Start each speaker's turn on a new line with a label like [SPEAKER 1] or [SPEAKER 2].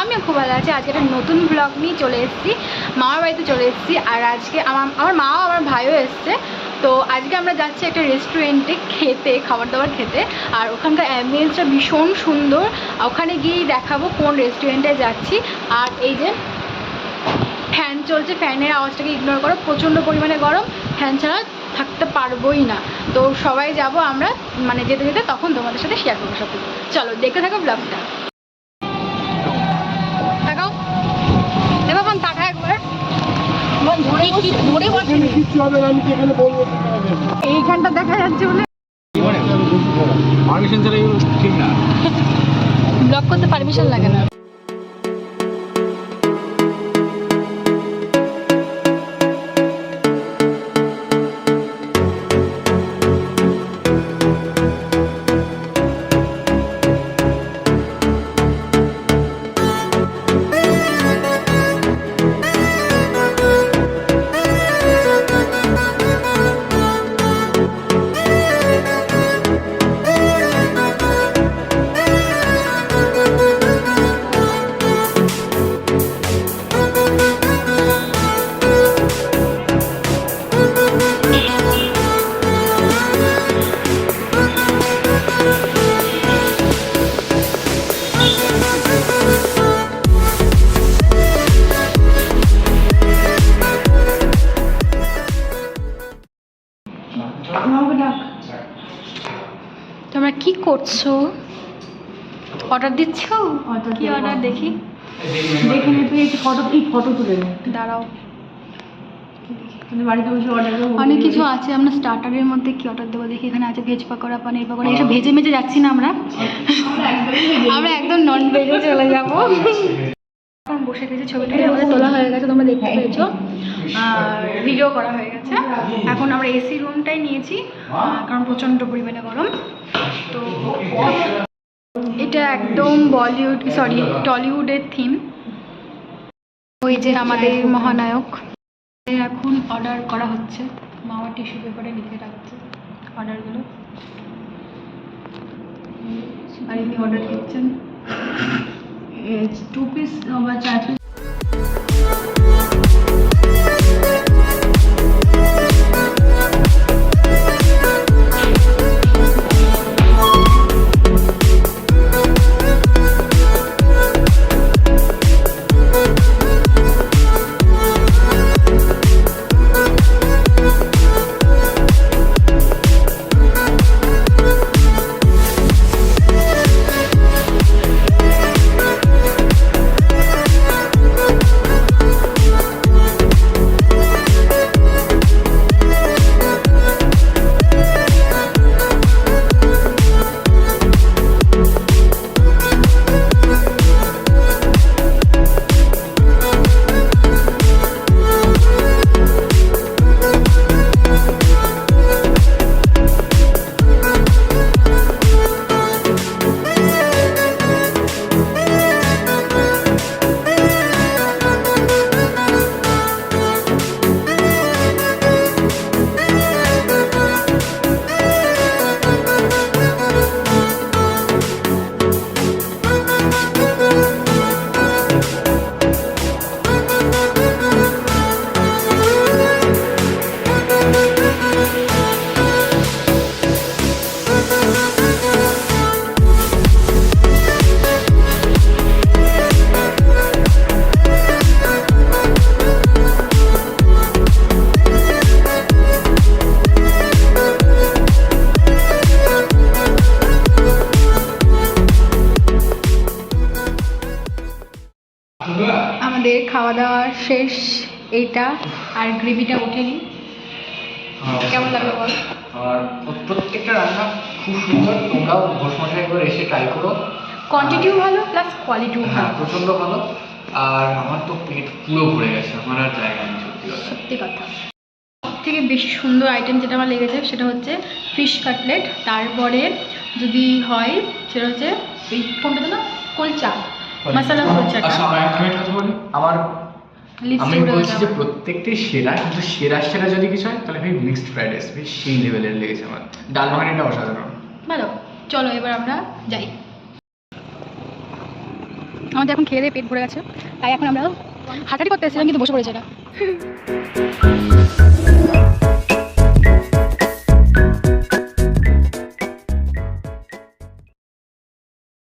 [SPEAKER 1] আমিও খুব ভালো আছি। আজকে একটা নতুন ব্লগ নিয়ে চলে এসেছি। মামার বাড়িতে চলে এসেছি আর আজকে আমার আমার মাও, আমার ভাইও এসছে। তো আজকে আমরা যাচ্ছি একটা রেস্টুরেন্টে খেতে খাবার দাবার খেতে। আর ওখানকার অ্যাম্বিয়েন্সটা ভীষণ সুন্দর। ওখানে গিয়েই দেখাবো কোন রেস্টুরেন্টে যাচ্ছি। আর এই যে ফ্যান চলছে ফ্যানের আওয়াজটাকে ইগনোর করো। প্রচণ্ড পরিমাণে গরম। ফ্যান ছাড়া থাকতে পারবোই না। তো সবাই যাব আমরা মানে যেতে যেতে, তখন তোমাদের সাথে শেয়ার করব সব চলো, দেখতে থাকো ব্লগটা তাকাও দেখো এখন তাকা একবার
[SPEAKER 2] কিচ্ছু হবে না আমি কি এখানে বলব
[SPEAKER 1] এইখানটা দেখা যাচ্ছে বলে।
[SPEAKER 2] পারমিশন ছাড়া ঠিক না।
[SPEAKER 1] ব্লগ করতে পারমিশন লাগে না। তোমরা কি করছ? অর্ডার দিচ্ছ? কি অর্ডার দেখি?
[SPEAKER 3] দেখে নে তুই একটু ফটো তুই ফটো তুলে নে।
[SPEAKER 1] দাঁড়াও। অনেক কিছু আছে আমরা স্টার্টারের মধ্যে কি অর্ডার দেবো দেখি এখানে আছে ভেজ পকোড়া পনির পকোড়া এসব ভেজে মেজে যাচ্ছি না আমরা। আমরা একদম নন ভেজে চলে যাব। এখন বসে গেছে ছবিটা আমাদের তোলা হয়ে গেছে তোমরা দেখতে পেয়েছ। আর ভিডিও করা হয়ে গেছে। এখন আমরা এসি রুমটাই নিয়েছি কারণ প্রচণ্ড পরিমাণে গরম। তো এটা একদম বলিউড সরি টলিউডের থিম ওই যে আমাদের মহানায়ক। এখন অর্ডার করা হচ্ছে। মামা টিস্যু পেপারে লিখে রাখছে অর্ডারগুলো আর এমনি অর্ডার দিচ্ছেন।
[SPEAKER 3] টু পিস বা চার পিস
[SPEAKER 1] খাওয়া দাওয়া শেষ এইটা আর গ্রেভিটা ওঠেনি কেমন লাগল বল?
[SPEAKER 2] আর প্রত্যেকটা রান্না খুব সুন্দর তোমরাও ঘোষ মশাই একবার এসে ট্রাই করো।
[SPEAKER 1] কোয়ান্টিটিও ভালো প্লাস কোয়ালিটিও
[SPEAKER 2] হ্যাঁ
[SPEAKER 1] ভালো।
[SPEAKER 2] প্রচণ্ড ভালো। আর আমার তো পেট পুরো ভরে গেছে আমার আর জায়গা নেই সত্যি কথা।
[SPEAKER 1] সত্যি কথা। সব থেকে বেশি সুন্দর আইটেম যেটা আমার লেগেছে সেটা হচ্ছে ফিশ কাটলেট তারপরে যদি হয় সেটা হচ্ছে এই কোনটা না কুলচা। মশলা কুলচাটা
[SPEAKER 2] আচ্ছা আমি একটা কথা বলি। আমার আমি বলছি যে। প্রত্যেকটাই সেরা কিন্তু সেরা সেরা যদি কিছু হয় তাহলে ভাই মিক্সড ফ্রাইড রাইস বেশ সেই লেভেলের লেগেছে আমার। ডাল মাখানিটা অসাধারণ।
[SPEAKER 1] ভালো চলো এবার আমরা যাই। আমাদের এখন খেয়ে দিয়ে পেট ভরে গেছে তাই এখন আমরা হাঁটাহাঁটি করতে এসেছিলাম কিন্তু বসে পড়েছে এটা